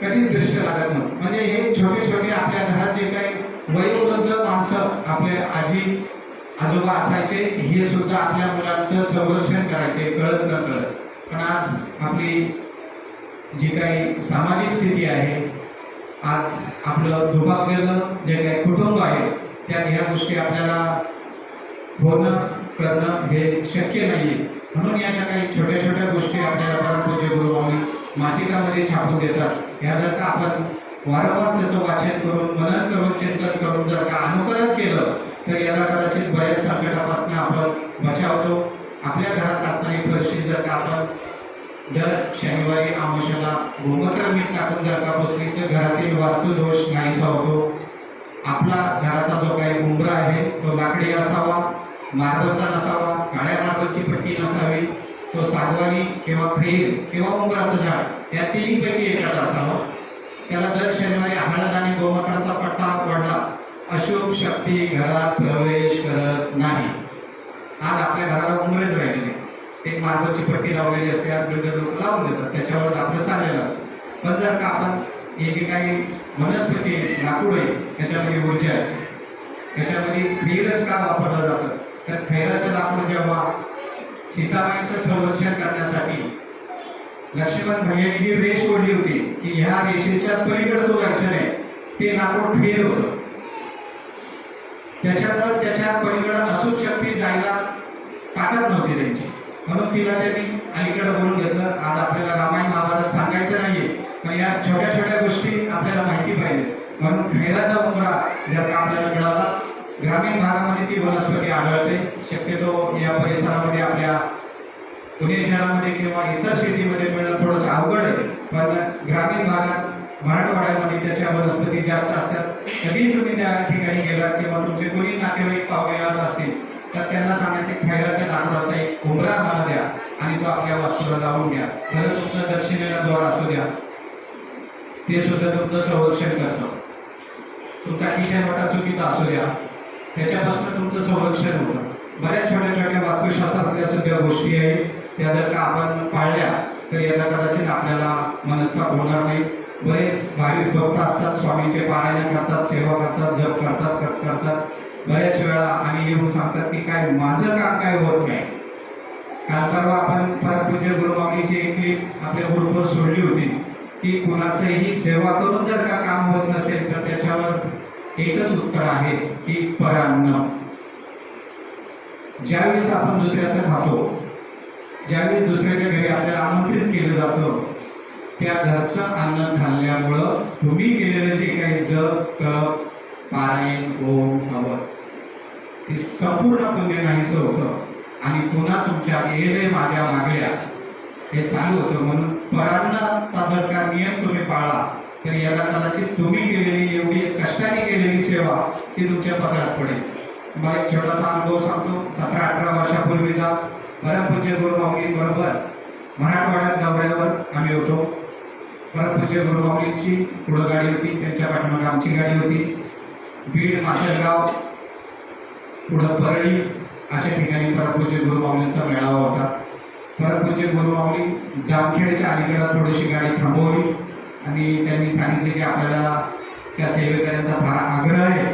कधी दृष्ट लागत नव्हतं म्हणजे हे छोटे छोटे आपल्या घरात जे काही वयोवृद्ध माणसं आपले आजी आजोबा असायचे हे सुद्धा आपल्या मुलांचं संरक्षण करायचे कळत न कळत पण आज आपली जी काही सामाजिक स्थिती आहे आज आपलं दुभागलेलं जे काही कुटुंब आहे त्यात ह्या गोष्टी आपल्याला होणं करणं हे शक्य नाही आहे म्हणून या ज्या काही छोट्या छोट्या गोष्टी आपल्याला परमपूज्य गुरुमाऊली मासिकामध्ये छापून देतात. ह्या जर का आपण वारंवार त्याचं वाचन करून मनन करून चिंतन करून जर का अनुकरण केलं तर याला कदाचित बऱ्याच संकटापासून आपण बचावतो. आपल्या घरात असणारी परिस्थिती जर का आपण दर शनिवारी आमोशाला गोमूत्र मीठ टाकून जर का बसली तर घरातील वास्तुदोष नाहीसा होतो. आपला घराचा जो काही उंबरा आहे तो लाकडी असावा मार्बलचा नसावा काळ्या मार्बलची पट्टी नसावी तो सागवानी किंवा खैर किंवा उंबराचं झाड या तिन्हीपैकी एखादा असावं. त्याला दर शनिवारी हळद आणि गोमूत्राचा पट्टा पडला अशुभ शक्ती घरात प्रवेश करत नाही. आज आपल्या घराला उंबरेच राहिलेले एक मार्बलची पट्टी लावलेली असते आज बिल्डर लोक लावून देतात. त्याच्यावर आपलं चाललेलं असतं. पण जर का आपण हे जे काही वनस्पती आहे, लाकूड आहे त्याच्यामध्ये ऊर्जा असते. त्याच्यामध्ये खैरच का वापरलं जातं? तर खैराचं लाकूड जेव्हा सीताबाईंचं संरक्षण करण्यासाठी. लक्ष्मण भैयांनी जी रेष ओढली होती. की ह्या रेषेच्या पलीकडे जो लक्षण नाही ते लाकूड खैर होतं. त्याच्यामुळे त्याच्या पलीकडे असू शक्ती जायला ताकद नव्हती त्यांची. म्हणून तिला त्यांनी अलीकडे बोलून घेतलं. आज आपल्याला रामायण महाभारत सांगायचं नाहीये. पण या छोट्या छोट्या गोष्टी आपल्याला माहिती पाहिजे म्हणून खैराचा उमरा जर का आपल्याला मिळाला ग्रामीण भागामध्ये ती वनस्पती आढळते. शक्यतो या परिसरामध्ये आपल्या पुणे शहरामध्ये किंवा इतर शेतीमध्ये मिळणं थोडंसं अवघड आहे. पण ग्रामीण भागात मराठवाड्यामध्ये त्याच्या वनस्पती जास्त असतात. कधीही तुम्ही त्या ठिकाणी गेलात किंवा तुमचे कोणी नातेवाईक पाहुणे असतील तर त्यांना सांगायचे खैराच्या लाकडाचा एक उमरा मला द्या आणि तो आपल्या वास्तूला लावून घ्या. खरं तुमचं दक्षिणेला द्वार असू द्या. ते सुद्धा तुमचं संरक्षण करतं. तुमचा किशन वाटा चुकीचा असू द्या. त्याच्यापासून तुमचं संरक्षण होतं. बऱ्याच छोट्या छोट्या वास्तुशास्त्रातल्या सुद्धा गोष्टी आहेत. त्या जर का आपण पाळल्या तर याचा कदाचित आपल्याला मनस्ताप होणार नाही. बरेच भाविक भक्त असतात स्वामींचे पारायण करतात सेवा करतात जप करतात करतात. बऱ्याच वेळा आणि येऊन सांगतात की काय माझं काम काय होत नाही. काल परवा आपण परमपूज्य गुरुबाबीची एक क्लिप आपल्या ग्रुपवर सोडली होती की कुणाचंही सेवा करून जर का काम होत नसेल तर त्याच्या एकच उत्तर आहे की परान्न ज्यावेळेस आपण दुसऱ्याचं खातो ज्यावेळेस दुसऱ्याच्या घरी आपल्याला आमंत्रित केलं जातं त्या घरचं अन्न खाल्ल्यामुळं तुम्ही केलेलं जे काही जप तप पारायण ओम हवं ते संपूर्ण पुण्य नाहीच होतं. आणि पुन्हा तुमच्या येले माझ्या मागल्या हे चालू होतं. म्हणून परांनाचा जर का नियम तुम्ही पाळा तर याला कदाचित तुम्ही केलेली एवढी कष्टाने केलेली सेवा ती तुमच्या पदरात पडेल. मला एक छोटासा अनुभव सांगतो. सतरा अठरा वर्षापूर्वीचा परमपूज्य गुरुमाऊली बरोबर? मराठवाड्यात दौऱ्यावर आम्ही होतो. परमपूज्य गुरुमाऊलींची पुढं गाडी होती त्यांच्या पाठीमागे आमची गाडी होती. बीड माशेगाव पुढं परळी अशा ठिकाणी परमपूज्य गुरुमाऊलींचा मेळावा होता. परमपूज्य गुरुमाऊली जामखेडच्या अलीकडं थोडीशी गाडी थांबवली. आणि त्यांनी सांगितले की आपल्याला त्या सेवेकऱ्यांचा फार आग्रह आहे.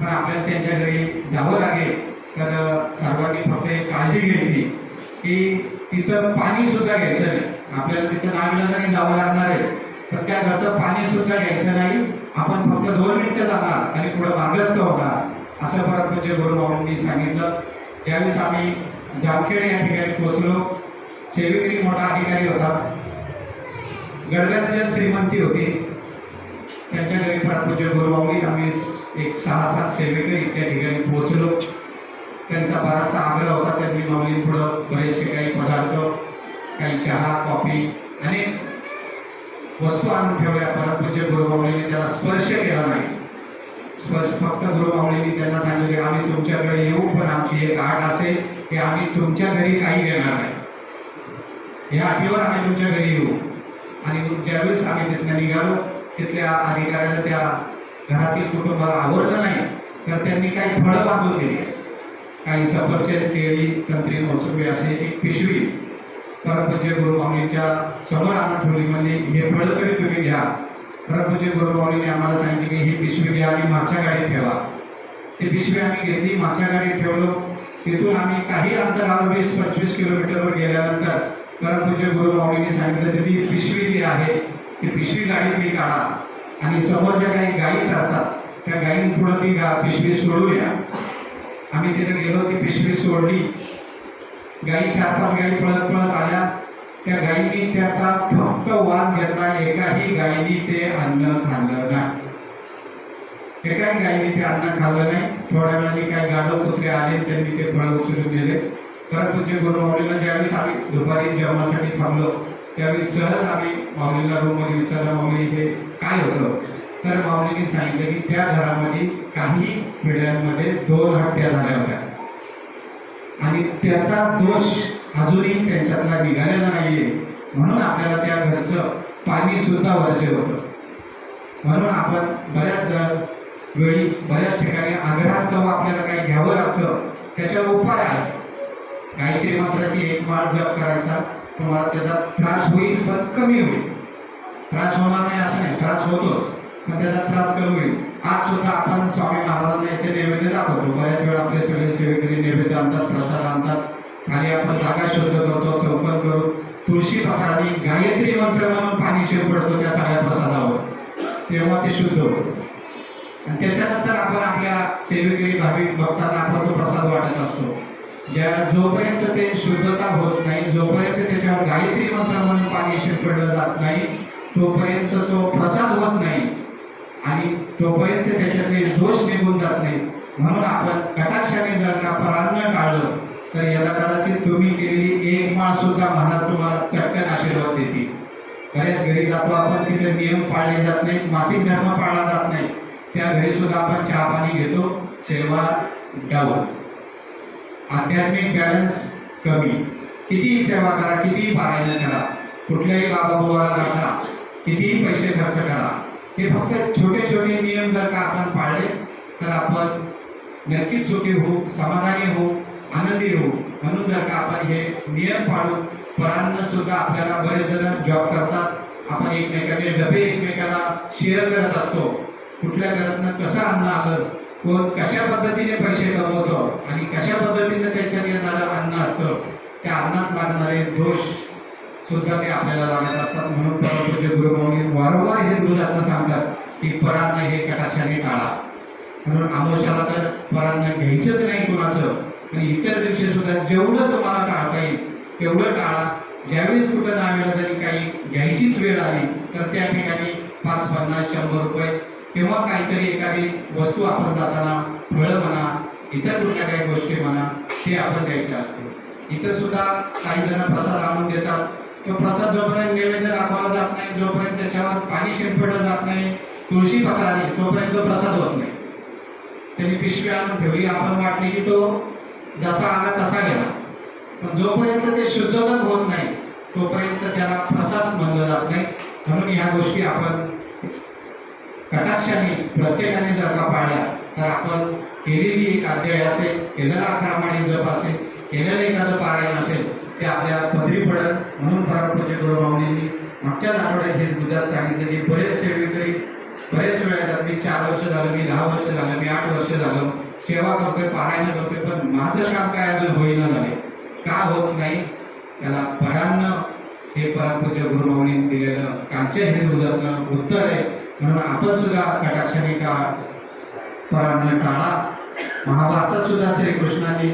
पण आपल्याला त्यांच्या घरी जावं लागेल. तर सर्वांनी फक्त काळजी घ्यायची की तिथं पाणीसुद्धा घ्यायचं नाही. आपल्याला तिथं नाविलाजाने जावं लागणार आहे. तर त्या घरचं पाणीसुद्धा घ्यायचं नाही. आपण फक्त दोन मिनटं जाणार आणि पुढं मागस्त होणार. असं परमपूज्य म्हणजे गुरुभाऊंनी सांगितलं. त्यावेळेस आम्ही जामखेड या ठिकाणी पोहोचलो सेवेकरी मोठा अधिकारी होता. गडगंज श्रीमंती होती त्यांच्या घरी परमपूज्य गुरुभाऊनी आम्ही एक सहा सात सेवेकरी त्या ठिकाणी पोहोचलो. त्यांचा बराचसा आग्रह होता त्यांनी माऊली थोडं बरेचसे काही पदार्थ काही चहा कॉफी अनेक वस्तू आणून ठेवल्या. परमपूज्य गुरुमाऊलीने त्याला स्पर्श केला नाही. स्पर्श फक्त गुरुमाऊलीने त्यांना सांगितले आम्ही तुमच्याकडे येऊ पण आमची एक आठ असेल की आम्ही तुमच्या घरी काही देणार नाही. या आठीवर आम्ही तुमच्या घरी येऊ. आणि ज्यावेळेस आम्ही तिथल्या निघालो तिथल्या अधिकाऱ्याला त्या घरातील कुटुंबाला आवडलं नाही तर त्यांनी काही फळं बांधून दिली. काही सफरचंद केळी संत्री मोसंबी असे एक पिशवी परमपूज्य गुरुमाऊलींच्या समोर आणून ठेवली. म्हणजे हे फळं तरी तुम्ही घ्या. परमपूज्य गुरुमाऊलीने आम्हाला सांगितले की ही पिशवी घ्या आणि मागच्या गाडीत ठेवा. ती पिशवी आम्ही घेतली मागच्या गाडीत ठेवलो. तिथून आम्ही काही अंतरावर वीस पंचवीस किलोमीटरवर गेल्यानंतर परमपूज्य गुरुमाऊलीने सांगितलं की ती पिशवी जी आहे ती पिशवी गाडीतली काढा. आणि समोर ज्या काही गायी चालतात त्या गायींपुढं ती गा पिशवी सोडूया. आम्ही तिथे गेलो ती पिशवी सोडली. गायी चार पाच गायी पळत पळत आल्या. त्या गायींनी त्याचा फक्त वास घेतला एकाही गायीनी ते अन्न खाल्लं नाही. एकाही गायीने ते अन्न खाल्लं नाही. थोड्या वेळाने काही गाढव कुत्रे आले त्यांनी ते फळ उचलून दिले परत तुझे गुरु माऊलीला ज्यावेळेस आम्ही दुपारी जेवणासाठी थांबलो त्यावेळी सहज आम्ही माऊलीला रूममध्ये विचारलं माऊली हे काय होतं? तर माऊलीने सांगितलं की त्या घरामध्ये काही पिढ्यांमध्ये दोन हत्या झाल्या होत्या. आणि त्याचा दोष अजूनही त्यांच्यातला निघालेला नाहीये. म्हणून आपल्याला त्या घरचं पाणी सुद्धा वरचे होतं. म्हणून आपण बऱ्याच वेळी बऱ्याच ठिकाणी आग्रहास्तव आपल्याला काही घ्यावं लागतं त्याच्यावर उपाय आहे. गायत्री मंत्राची एक माळ जप करायचा तुम्हाला त्याचा त्रास होईल पण कमी होईल. त्रास होणार नाही असं नाही त्रास होतोच पण त्याचा त्रास कमी होईल. आज सुद्धा आपण स्वामी महाराजांना इथे नैवेद्य दाखवतो. बऱ्याच वेळा आपले सगळे सेवेकरी नैवेद्य आणतात प्रसाद आणतात आणि आपण जागा शुद्ध करतो चौपन करू तुळशी पत्राने गायत्री मंत्र म्हणून पाणी शिरपडतो त्या सगळ्या प्रसादावर. तेव्हा ते शुद्ध होतं. आणि त्याच्यानंतर आपण आपल्या सेवेकरी भाविक भक्तांना आपण तो प्रसाद वाटत असतो. ज्या जोपर्यंत ते शुद्धता होत नाही जोपर्यंत त्याच्यावर गायत्री मंत्रामध्ये म्हणून पाणी शिरपडलं जात नाही तोपर्यंत तो प्रसाद होत नाही आणि तोपर्यंत त्याच्यातले दोष निघून जात नाही म्हणून आपण कटाक्षाने जर का परान्न टाळलं तर याला कदाचित तुम्ही केलेली एक माळ सुद्धा महाराज तुम्हाला चटकन आशीर्वाद देतील. बऱ्याच घरी जातो आपण तिथे नियम पाळले जात नाहीत मासिक धर्म पाळला जात नाही त्या घरी सुद्धा आपण चहा पाणी घेतो. सेवा डाऊन आध्यात्मिक बॅलन्स कमी. कितीही सेवा करा कितीही पारायण करा कुठल्याही बाबा बुवाला दाखला कितीही पैसे खर्च करा. हे फक्त छोटे छोटे नियम जर का आपण पाळले तर आपण नक्कीच सुखी होऊ समाधानी होऊ आनंदी होऊ. म्हणून जर का आपण हे नियम पाळून परांना सुद्धा आपल्याला बरेच जण जॉब करतात आपण एकमेकाचे डबे एकमेकाला शेअर करत असतो. कुठल्या घरातनं कसं अन्न आलं कोण कशा पद्धतीने पैसे कमवतो आणि कशा पद्धतीने त्याच्यात येणारं अन्न असतं त्या अन्नात लागणारे दोष सुद्धा ते आपल्याला लागत असतात. म्हणून परमपूज्य गुरुमौनी वारंवार हे गुरुजातनं सांगतात की परान्न हे कटाक्षाने टाळा. म्हणून आमोशाला तर परान्न घ्यायचंच नाही कुणाचं आणि इतर दिवशी सुद्धा जेवढं तुम्हाला टाळता येईल तेवढं टाळा. ज्यावेळेस कुठं नावेला जरी काही घ्यायचीच वेळ आली तर त्या ठिकाणी पाच पन्नास शंभर रुपये किंवा काहीतरी एखादी वस्तू आपण जाताना फळं म्हणा इतर कुठल्या काही गोष्टी म्हणा ते आपण द्यायचे असते. इथं सुद्धा काही जण प्रसाद आणून देतात. तो प्रसाद जोपर्यंत नैवेद्य दाखवला जात नाही जोपर्यंत त्याच्यावर पाणी शिंपडलं जात नाही तुळशी पत्राने तोपर्यंत तो प्रसाद होत नाही. त्यांनी पिशवी आणून ठेवली. आपण वाटली की तो जसा आला तसा गेला. पण जोपर्यंत ते शुद्धगत होत नाही तोपर्यंत त्याला प्रसाद म्हणलं जात नाही. म्हणून ह्या गोष्टी आपण कटाक्षाने प्रत्येकाने जर का पाळल्या तर आपण केलेली एक अध्याय असेल केलेला अकरामाळी जप असेल केलेलं एखादं पारायण असेल ते आपल्या पदरी पडत म्हणून परमपूज्य गुरुभावनींनी मागच्याच आठवड्यात हे दुधात सांगितलं की बरेच सेवेकरी बरेच वेळा येतात मी चार वर्ष झालं मी दहा वर्ष झालं मी आठ वर्ष झालं सेवा करतोय पारायण करतोय पण माझं काम काय अजून होईना झाले का होत नाही? त्याला परान्न हे परमपूज्य गुरुभावनीने दिलेलं कालच्या हिंदुजातनं उत्तर आहे. म्हणून आपण सुद्धा कटाक्षाने का परान्न टाळा महाभारतात सुद्धा श्रीकृष्णाने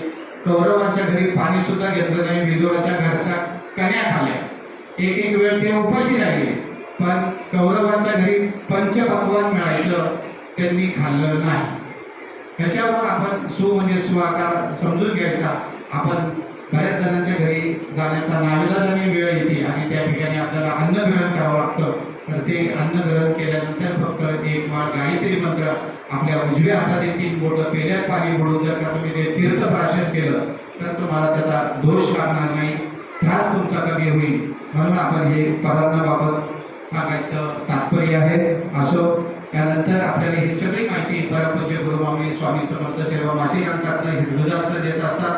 कौरवांच्या घरी पाणी सुद्धा घेतलं नाही विधवाच्या घरच्या कन्या खाल्या. एक एक वेळ ते उपाशी राहिले पण कौरवांच्या घरी पंचभगवान मिळायचं त्यांनी खाल्लं नाही. त्याच्यावर आपण सु म्हणजे सुआकार समजून घ्यायचा. आपण बऱ्याच जणांच्या घरी जाण्याचा नाविलाजाने वेळ येते आणि त्या ठिकाणी आपल्याला अन्न ग्रहण करावं लागतं. तर ते अन्न ग्रहण केल्यानंतर फक्त एक माळ गायत्री मंत्र आपल्या उजव्या हाताचे तीन बोटं पेल्यात पाणी बोलून जर का तुम्ही ते तीर्थप्राशन केलं तर तुम्हाला त्याचा दोष लागणार नाही. त्रास तुमचा कमी होईल. म्हणून आपण हे पदार्थाबाबत सांगायचं तात्पर्य आहे. असो त्यानंतर आपल्याला ही सगळी माहिती परमपूज्य गुरुमामी स्वामी समर्थ सेवा मासिक हे हिंदुजातनं देत असतात.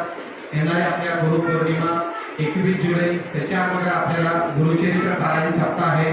येणाऱ्या आपल्या गुरुपौर्णिमा एकवीस जुलै त्याच्या अगोदर आपल्याला गुरुचरित्र पारायण सप्ताह आहे.